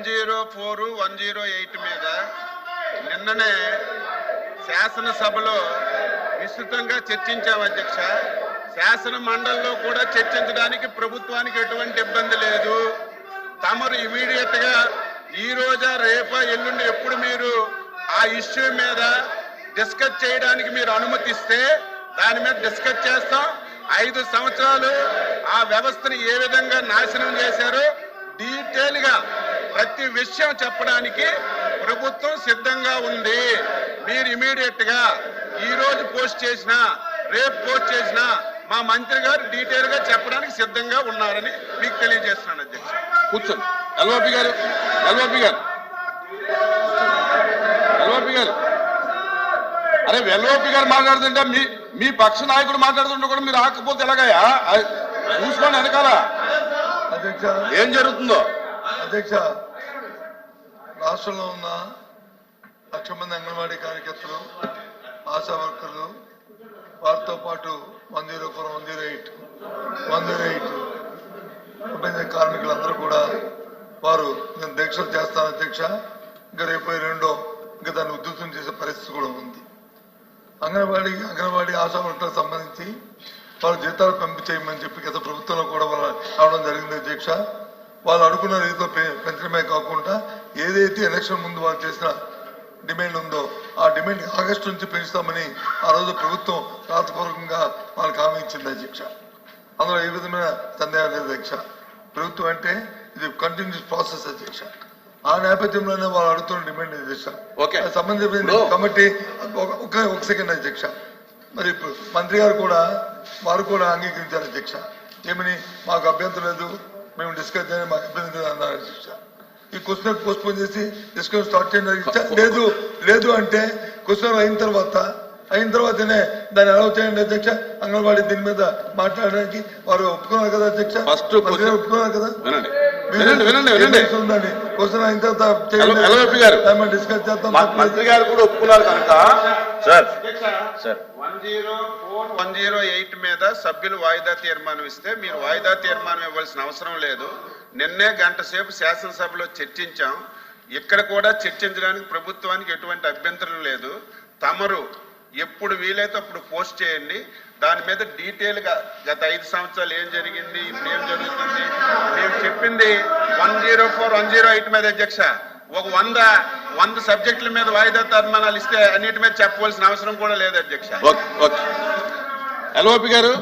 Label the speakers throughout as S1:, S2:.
S1: One zero four one zero eight మీద నిన్ననే శాసనసభలో విస్తృతంగా చర్చించాం అధ్యక్ష. శాసన మండలిలో కూడా చర్చించడానికి ప్రభుత్వానికి ఎటువంటి ఇబ్బంది లేదు. తమరు ఇమీడియట్గా ఈ రోజా రేపా ఎల్లుండి ఎప్పుడు మీరు ఆ ఇష్యూ మీద డిస్కస్ చేయడానికి మీరు అనుమతిస్తే దాని మీద డిస్కస్ చేస్తాం. ఐదు సంవత్సరాలు ఆ వ్యవస్థని ఏ విధంగా నాశనం చేశారో డీటెయిల్గా ప్రతి విషయం చెప్పడానికి ప్రభుత్వం సిద్ధంగా ఉంది. మీరు ఇమీడియట్గా ఈ రోజు పోస్ట్ చేసిన రేపు పోస్ట్ చేసిన మా మంత్రి గారు డీటెయిల్గా చెప్పడానికి సిద్ధంగా ఉన్నారని మీకు తెలియజేస్తున్నాను అధ్యక్ష.
S2: కూర్చోండి. ఎల్ఓపి గారు ఎల్ఓపి గారు. ఎల్ఓపి గారు. అరే ఎల్ఓపి గారు మాట్లాడుతుంటే మీ మీ పక్ష నాయకుడు మాట్లాడుతుంటే కూడా మీరు ఆకపోతే ఎలాగయ్యా? అది చూసుకోండి వెనకాల.
S3: అధ్యక్ష.
S2: ఏం జరుగుతుందో?
S3: అధ్యక్ష రాష్ట్రంలో ఉన్న లక్ష మంది అంగన్వాడీ కార్యకర్తలు ఆశా వర్కర్లు వారితో పాటు one zero four one zero eight one zero eight విభజన కార్మికులందరూ కూడా వారు నేను దీక్షలు చేస్తాను అధ్యక్ష. ఇంకా రేపు రెండో ఇంకా దాన్ని ఉద్ధృతం చేసే పరిస్థితి కూడా ఉంది. అంగన్వాడీ అంగన్వాడీ ఆశా వర్కర్లకు సంబంధించి వాళ్ళ జీతాలు పెంపు చేయమని చెప్పి గత ప్రభుత్వంలో కూడా వాళ్ళు రావడం జరిగింది అధ్యక్ష. వాళ్ళు అనుకున్న రీతిలో పెంచడమే కాకుండా ఏదైతే ఎలక్షన్ ముందు వాళ్ళు చేసిన డిమాండ్ ఉందో ఆ డిమాండ్ ఆగస్టు నుంచి పెంచుతామని ఆ రోజు ప్రభుత్వం రాతపూర్వకంగా వాళ్ళకి హామీ ఇచ్చింది అధ్యక్ష. అందులో ఏ విధమైన సందేహం లేదు అధ్యక్ష. ప్రభుత్వం అంటే ఇది కంటిన్యూస్ ప్రాసెస్ అధ్యక్ష. ఆ నేపథ్యంలోనే వాళ్ళు అడుగుతున్న డిమాండ్ అధ్యక్ష? సంబంధించిన కమిటీ ఒక ఒక- సెకండ్ అధ్యక్ష. మరి ఇప్పుడు మంత్రి గారు కూడా వారు కూడా అంగీకరించారు అధ్యక్ష. ఏమని? మాకు అభ్యంతరం లేదు. మేము డిస్కస్ చేయని మాకు ఇబ్బంది అన్నారు ఈ క్వశ్చన్ పోస్ట్ పోన్ చేసి డిస్కషన్ స్టార్ట్ చేయండి లేదు. లేదు అంటే క్వశ్చన్ అయిన తర్వాత అయిన తర్వాతనే దాన్ని అలౌ చేయండి అధ్యక్ష. అంగన్వాడీ దీని మీద మాట్లాడడానికి వారు ఒప్పుకున్నారు కదా అధ్యక్ష? ఒప్పుకున్నారు కదా?
S2: వినండి వినండి వినండి.
S3: ఉందండి క్వశ్చన్ అయిన తర్వాత
S2: ఎల్- ఎల్ఓపి గారు.
S3: డిస్కస్
S2: మంత్రి గారు కూడా ఒప్పుకున్నారు కనుక sir sir.
S1: One zero four one zero eight మీద సభ్యులు వాయిదా తీర్మానం ఇస్తే మీరు వాయిదా తీర్మానం ఇవ్వాల్సిన అవసరం లేదు. నిన్నే గంట సేపు శాసనసభలో చర్చించాం. ఇక్కడ కూడా చర్చించడానికి ప్రభుత్వానికి ఎటువంటి అభ్యంతరం లేదు. తమరు ఎప్పుడు వీలైతే అప్పుడు పోస్ట్ చేయండి. దాని మీద డీటెయిల్గా గత ఐదు సంవత్సరాలు ఏం జరిగింది ఇప్పుడు ఏం జరుగుతుంది? మేము చెప్పింది one zero four one zero eight మీద అధ్యక్ష. ఒక వంద వంద సబ్జెక్టుల మీద వాయిదా తీర్మానాలు ఇస్తే అన్నిటి మీద చెప్పవలసిన అవసరం కూడా లేదు అధ్యక్ష.
S2: Okay okay. ఎల్ఓపి గారు.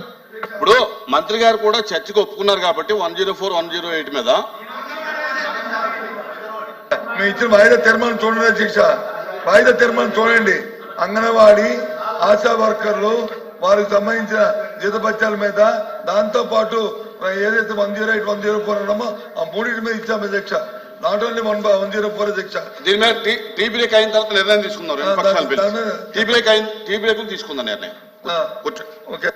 S2: ఇప్పుడు మంత్రి గారు కూడా చర్చకు ఒప్పుకున్నారు కాబట్టి one zero four one zero eight మీద.
S3: మేము ఇచ్చిన వాయిదా తీర్మానం చూడండి అధ్యక్ష. వాయిదా తీర్మానం చూడండి. అంగన్వాడీ ఆశా వర్కర్లు వారికి సంబంధించిన జీతపత్యాల మీద దాంతో పాటు ఏదైతే one zero eight one zero four ఉన్నామో ఆ మూడింటి మీద ఇచ్చాము అధ్యక్ష. Not only one one zero four అధ్యక్ష.
S2: దీని మీద టీ బ్రేక్ అయిన తర్వాత నిర్ణయం
S3: మీద-
S2: టీ బ్రేక్ అయిన టీ బ్రేక్ తీసుకుందాం నిర్ణయం.
S3: ఓకే.